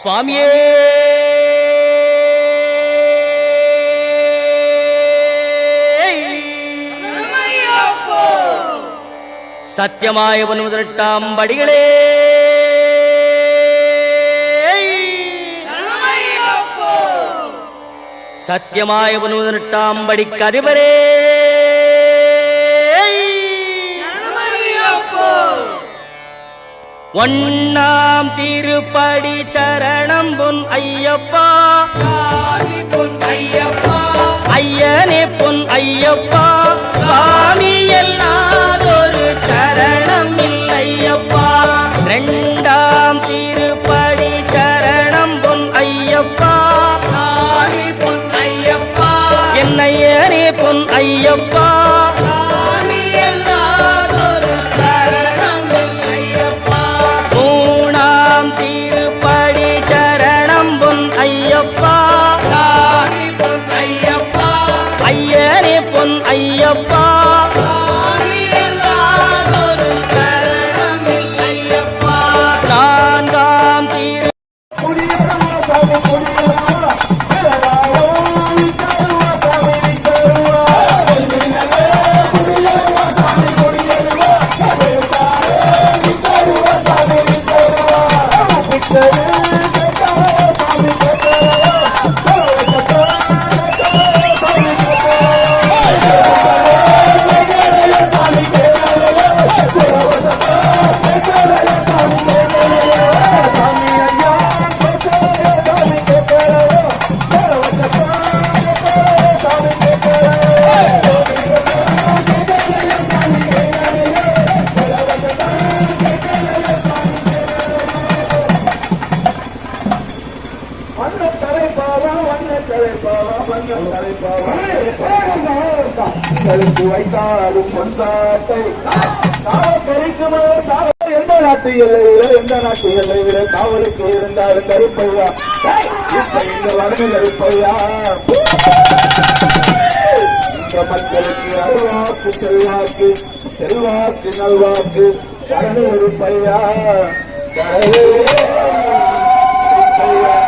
சுவாமியே! சத்தியமாய முதலெட்டாம் படிகளே! சத்தியமாய முதலெட்டாம் படிக்கு அதிபரே! ஒன்னாம் திருப்படி சரணம் பொன் ஐயப்பா. ஐயனே பொன் ஐயப்பா. சாமி எல்லாதொரு சரணம் இல்லையப்பா. ரெண்டாம் திருப்படி சரணம் பொன் ஐயப்பா. என்னையனே பொன் ஐயப்பா. ஐயப்பா. ஐயனே பொன் ஐயப்பா. கருத்து வைத்தாலும் பொன் சாட்டை கறிக்குமோ சாவை எந்த நாட்டு எல்லை விட எந்த நாட்டு எல்லை விட காவலுக்கு இருந்தாலும் கருப்பையா இப்ப இந்த வடகு கருப்பையா இந்த மக்களுக்கு அருவாக்கு செல்வாக்கு செல்வாக்கு நல்வாக்கு கரணு கருப்பையா கரணு கருப்பையா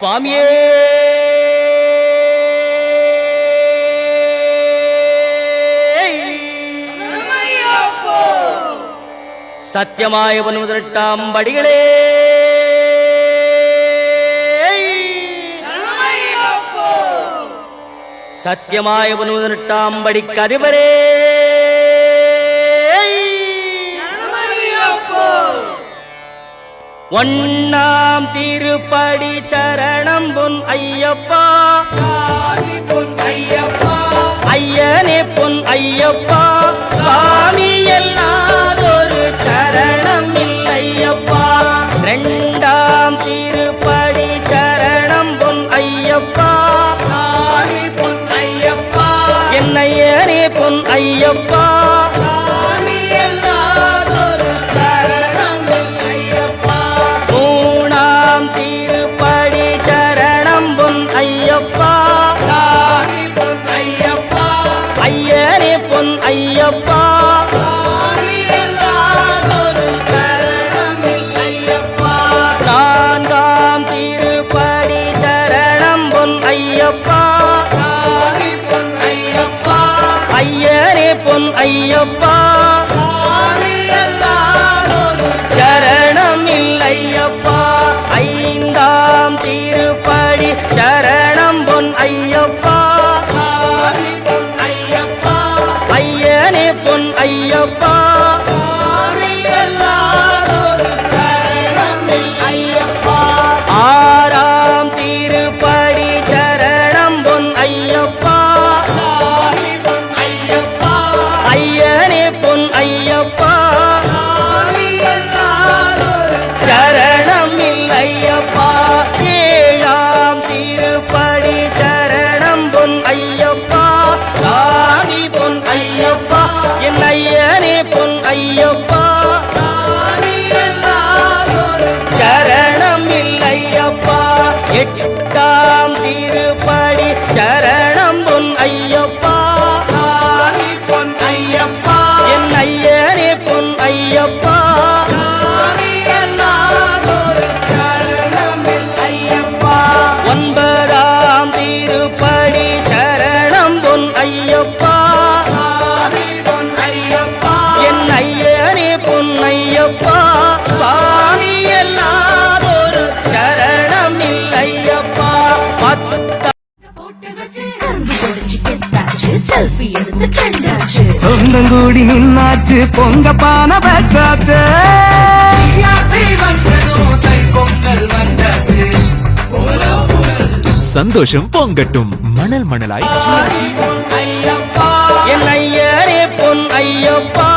സ്വാമിയേ. സത്യമായ പതിനെട്ടാം പടികളെ. സത്യമായ പതിനെട്ടാം പടിക്കതിവരേ. ஒன்னாம் திருப்படி சரணம் பொன் ஐயப்பா. பொன் ஐயப்பா ஐயனே பொன் ஐயப்பா. சாமி எல்லாதொரு சரணம் இல்லையப்பா. ரெண்டாம் திருப்படி சரணம் பொன் ஐயப்பா. பொன் ஐயப்பா. என்னையனே பொன் ஐயப்பா. ஐயப்பா. நான்காம் திருப்படி சரணம் பொன் ஐயப்பா. ஐயனே பொன் 吧。ஐயப்பா சாமி எல்லாம் ஒரு சரணம் இல்லையப்பா சொந்தங்கூடி நின்னாச்சு பொங்க பான வச்சாச்சு. சந்தோஷம் பொங்கட்டும் மணல் மணலாய். என் ஐயரே பொன் ஐயப்பா.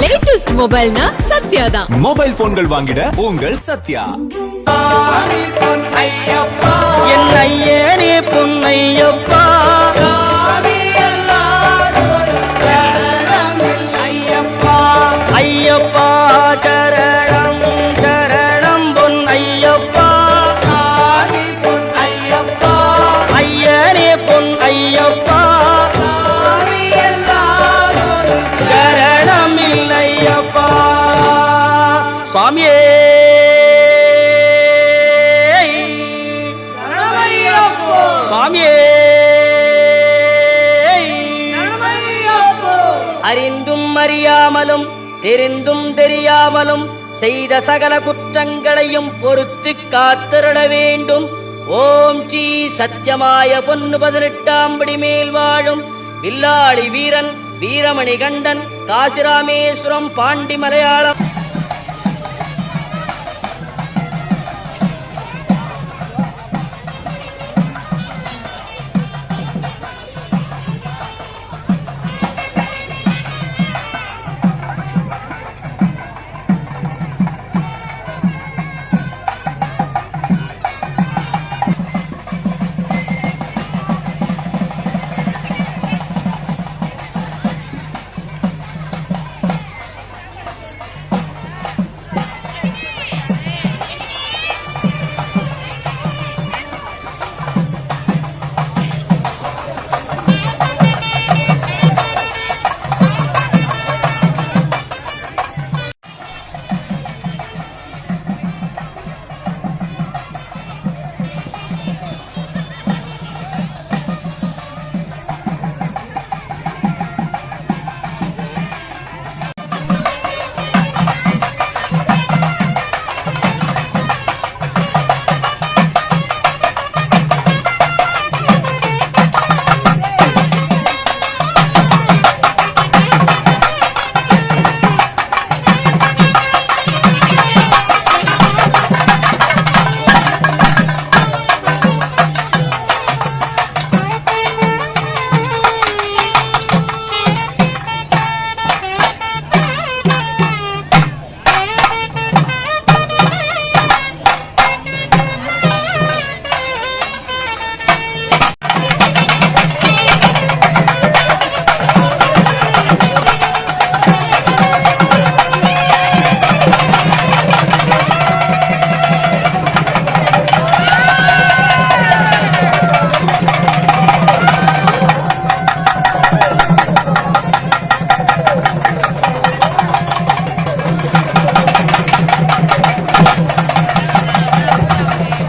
லேட்டஸ்ட் மொபைல்னா சத்யா தான் மொபைல் போன்கள் வாங்கிட உங்கள் சத்யா என் ஐயனே பொன்னையப்பா. தெரிந்தும் தெரியாமலும் செய்த சகல குற்றங்களையும் பொறுத்து காத்திருட வேண்டும். ஓம் ஸ்ரீ சத்தியமாய பொன்னு பதினெட்டாம் படி மேல் வாழும் வில்லாளி வீரன் வீரமணி கண்டன் காசிராமேஸ்வரம் பாண்டி மலையாளம்.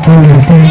Gracias.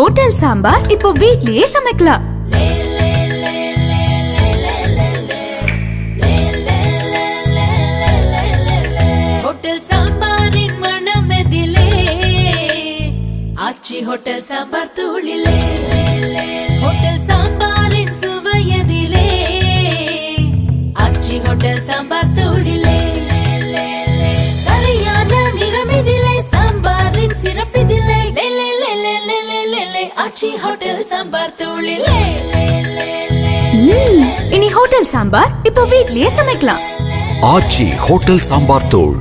ஹோட்டல் சாம்பார் இப்போ வீட்லயே சமைக்கலாம். ஹோட்டல் சாம்பாரின் மனம் எதிலே. ஆச்சி ஹோட்டல் சாம்பார் தூளிலே. ஹோட்டல் சாம்பாரின் சுவையதிலே ஆச்சி ஹோட்டல் சாம்பார் தூளிலே. ஆச்சி ஹோட்டல் சாம்பார் தூளிலே. இனி ஹோட்டல் சாம்பார் இப்போ வீட்லயே சமைக்கலாம். ஆச்சி ஹோட்டல் சாம்பார் தூள்.